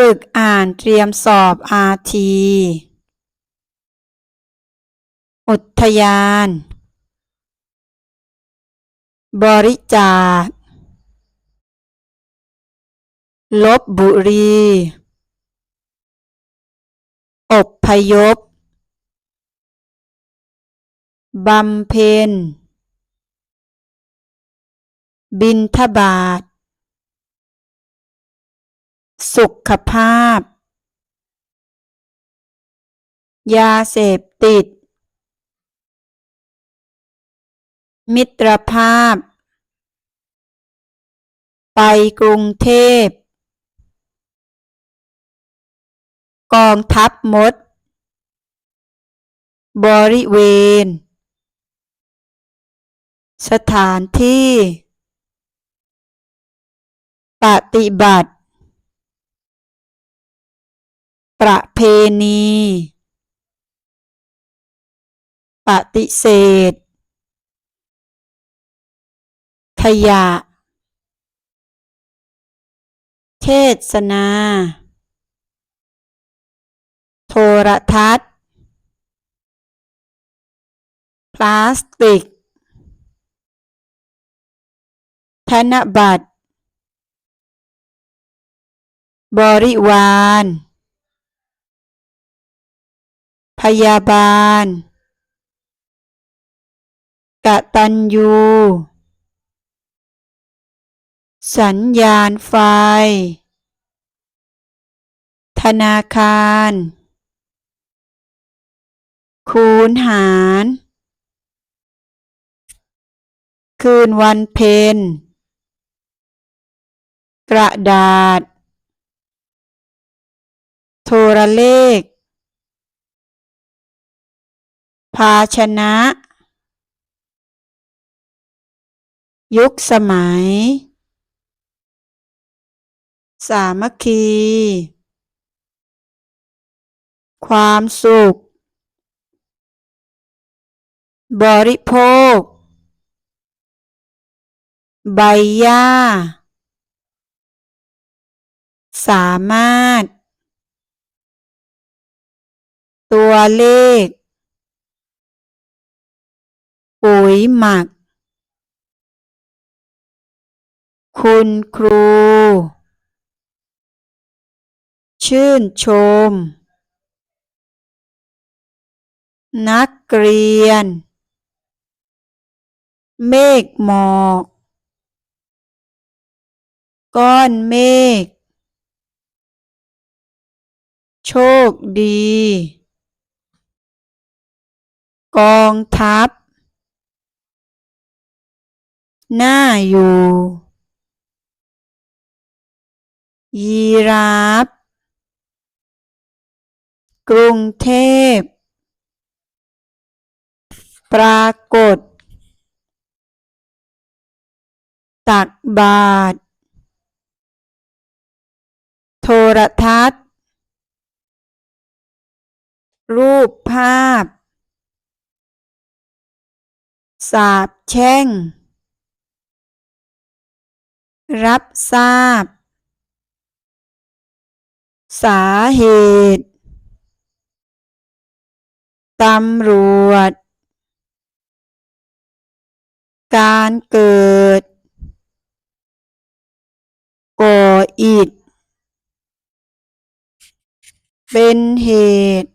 ฝึกอ่านเตรียมสอบอาทีอุทยาน บริจาค ลบบุรี อบพยพบำเพ็ญ บิณฑบาต สุขภาพ ยาเสพติด มิตรภาพ ไปกรุงเทพ กองทัพมด บริเวณ สถานที่ ปฏิบัติ ประเพณี ปฏิเสธ ขยะ เทศนา โทรทัศน์ พลาสติก ธนบัตร บริวาร ยาบาล กตัญญู สัญญาณไฟ ธนาคาร คูณหาร คืนวันเพ็ญกระดาษ โทรเลข ภาชนะ ยุคสมัย สามัคคี ความสุข บริโภค ใบหญ้า สามารถ ตัวเลข ปุ๋ยหมัก คุณครู ชื่นชม นักเรียน เมฆหมอก ก้อนเมฆโชคดี กองทัพ น่าอยู่ ยีราฟกรุงเทพ ปรากฏ ตักบาตรโทรทัศน์ รูปภาพ สาบแช่ง รับทราบ สาเหตุ ตำรวจ การเกิด ก่ออิฐเป็นเหตุ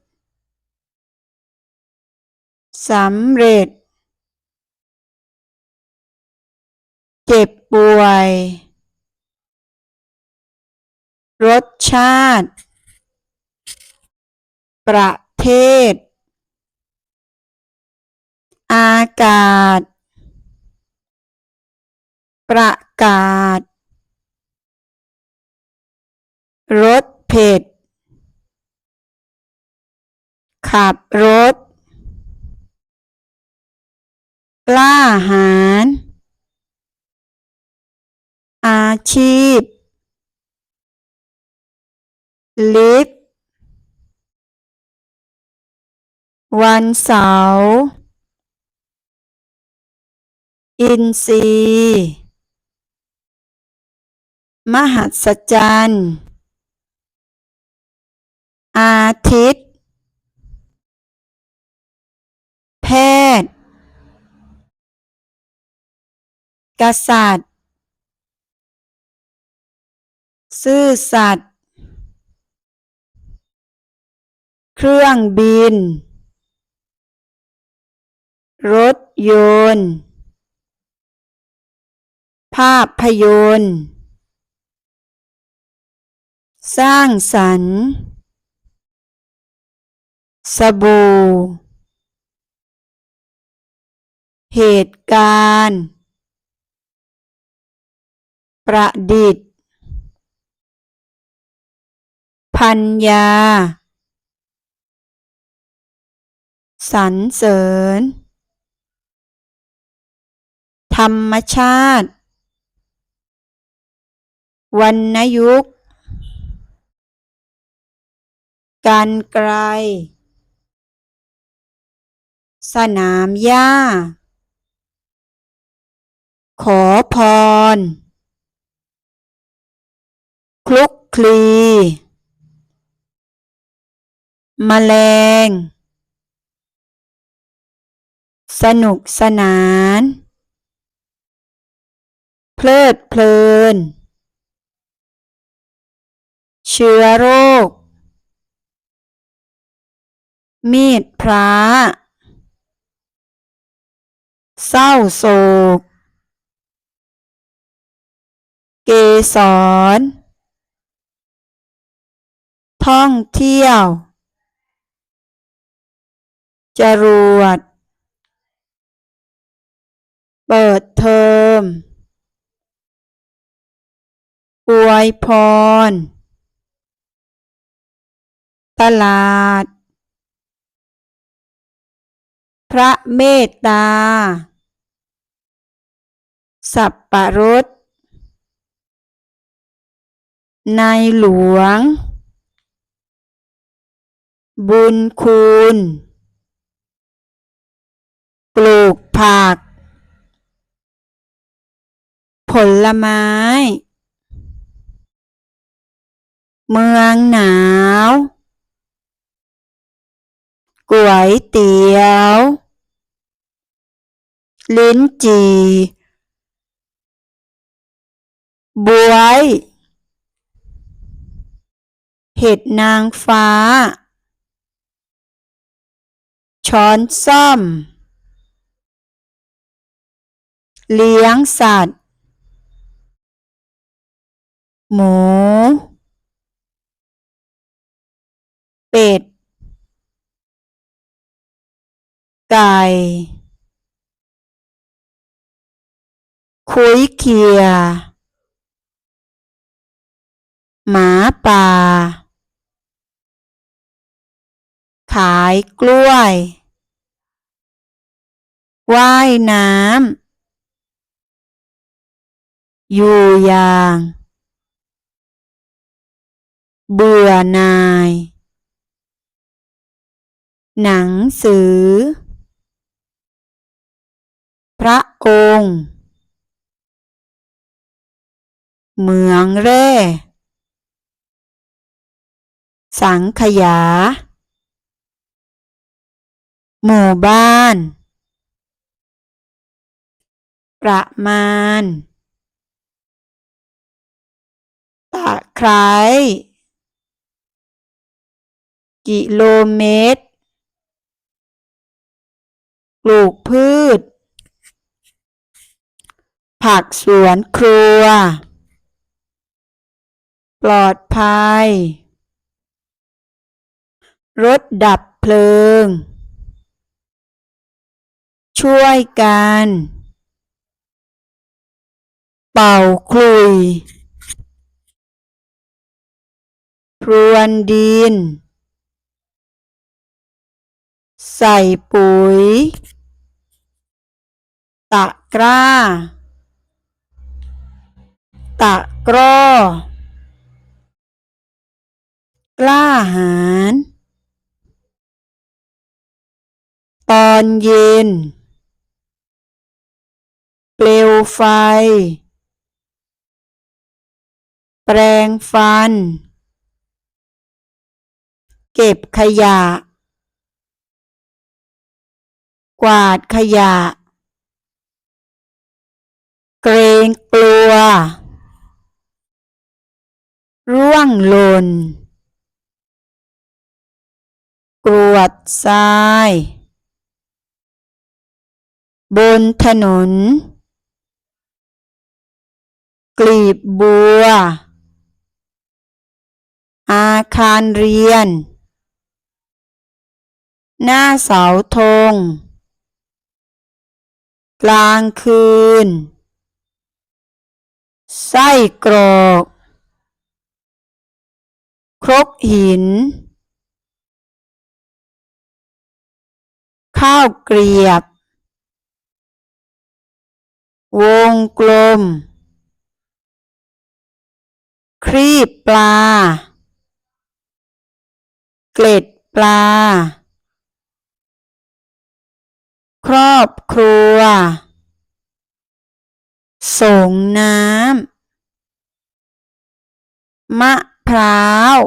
สำเร็จ เจ็บป่วย รสชาติ ประเทศ อากาศ ประกาศ รสเผ็ด ขับรถล้าหาญอาชีพ ลิฟวันเสาร์อินทรีย์มหัศจรรย์อาทิตย์ แพทย์ กษัตริย์ ซื่อสัตย์ เครื่องบิน รถยนต์ ภาพยนตร์ สร้างสรรค์ สบู่ เหตุการณ์ ประดิษฐ์ พัญญา สรรเสริญ ธรรมชาติวรรณยุกกรรไกรสนามหญ้า ขอพร คลุกคลีแมลง สนุกสนาน เพลิดเพลิน เชื้อโรค มีดพระเศร้าโศก เกสร ท่องเที่ยว จรวด เปิดเทอม อวยพร ตลาด พระเมตตา สับปะรดในหลวง บุญคุณ ปลูกผัก ผลไม้ เมืองหนาว ก๋วยเตี๋ยว ลิ้นจี่บวย เห็ดนางฟ้า ช้อนส้อม เลี้ยงสัตว์ หมู เป็ด ไก่ คุยเขีย หมาป่า ขายกล้วย ว่ายน้ำ อยู่อย่าง เบื่อหน่าย หนังสือ พระองค์ เหมืองแร่ สังขยา หมู่บ้าน ประมาณ ตะไคร้ กิโลเมตร ปลูกพืช ผักสวนครัว ปลอดภัย รถดับเพลิง ช่วยกัน เป่าขลุ่ยพรวนดิน ใส่ปุ๋ย ตะกร้า ตะกร้อกล้าหาญตอนเย็น เปลวไฟ แปรงฟัน เก็บขยะ กวาดขยะ เกรงกลัว ร่วงหล่นกรวดทราย บนถนน กลีบบัว อาคารเรียน หน้าเสาธง กลางคืน ไส้กรอก ครกหิน ข้าวเกรียบ วงกลม ครีบปลา เกล็ดปลา ครอบครัว ส่งน้ำ มะพร้าว